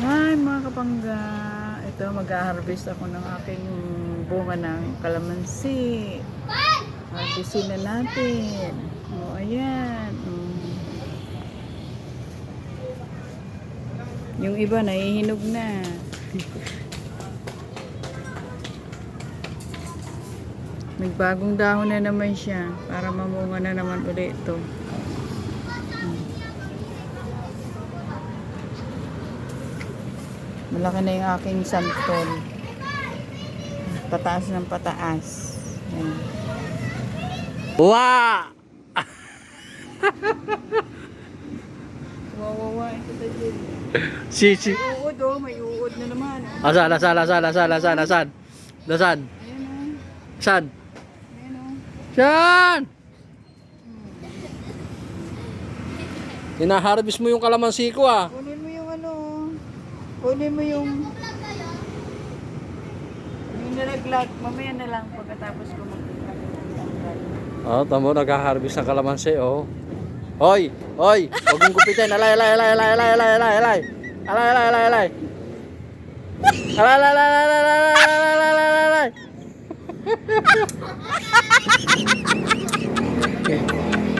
Hi mga kapangga. Ito mag-harvest ako ng aking bunga ng kalamansi. Harvestin na natin. O, ayan. Mm. Yung iba nahihinog na. Nagbagong dahon na naman siya para mamunga na naman ulit ito. Malaki na yung aking santol. Pataas ng pataas. Ayan. Wa! Wawawa ito tayo. Si, si. Uod oh, may uod na naman. Asan, asan, asan, asan, asan, asan? Asan? Ayan oh. Asan? Oh. Hinaharvest mo yung kalamansi ko ah. Kunin. Kunin mo yung yung nalaglag. Mamaya na lang pagkatapos ko mag-tanggal. Oh, tamo nag-harvest ng kalamansi oh. Hoy, hoy, huwag mong gupitin. Alay, alay, alay, alay, alay, alay, alay, alay. Alay, alay, alay, alay. Alay, alay, alay, alay, alay, alay, alay, alay, alay.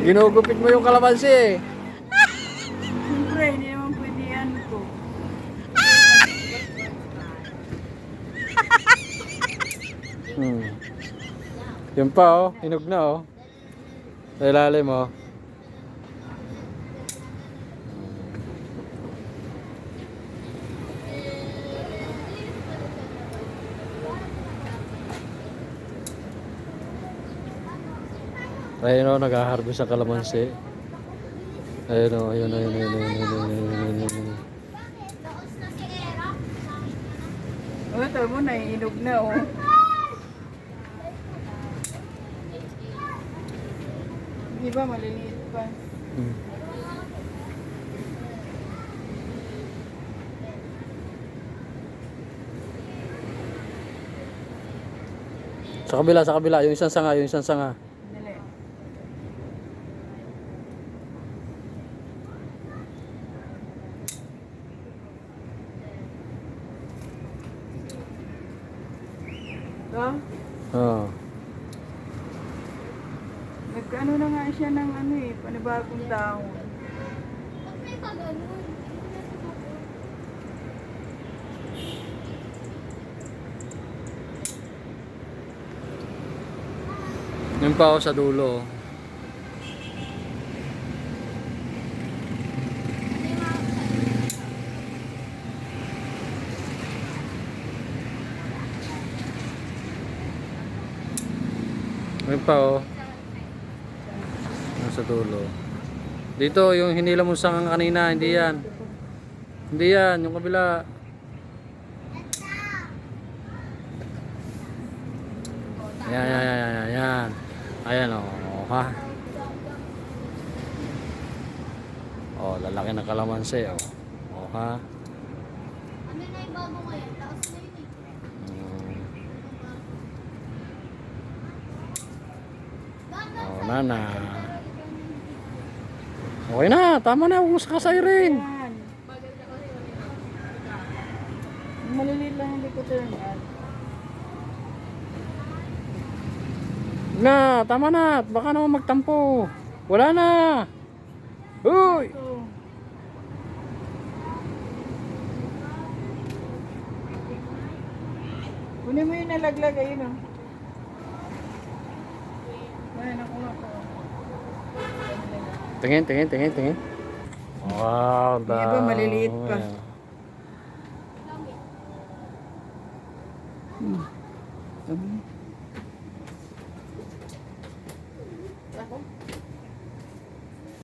Ginugupit mo yung kalamansi eh. Siyempre, hindi naman pwede yan ko. Hmm. Yun pa oh, hinog na oh. Sa ilalim oh. Ayun oh, nag-harvest ang kalamansi. Ayun oh, ayun, ayun, ayun, ayun, ayun, ayun, ayun, ayun, ayun. Oh, ito naiinog na oh. Di ba, maliliit pa. Hmm. Sa kabila, sa kabila, yung isang sanga, yung isang sanga. Dali. Ito? Nagkaano na nga siya ng ano eh, panibagong dahon. Yun pa ako sa dulo. Yun pa oh. Sa dulo. Dito, yung hinila mo sa kanina, hindi yan. Hindi yan, yung kabila. Ayan, ayan, ayan, ayan, ayan. Ayan, o, oh, ha? Oh, lalaki ng kalamansi, oh. Oh, ha? Ano na yung bago ngayon? Taas na yun eh. Mm. Dapat Oh, nana. Okay na, tama na, huwag mo sa siren. Yan. Maliliit lang yung likutan yan. Na, tama na, baka naman magtampo. Wala na. Uy! Kunin mo yung nalaglag, ayun oh. Ayan, nakuha ko. Tingin, tingin, tingin, tingin. Wow, Yung iba maliliit pa. dami. Hmm. Sabi.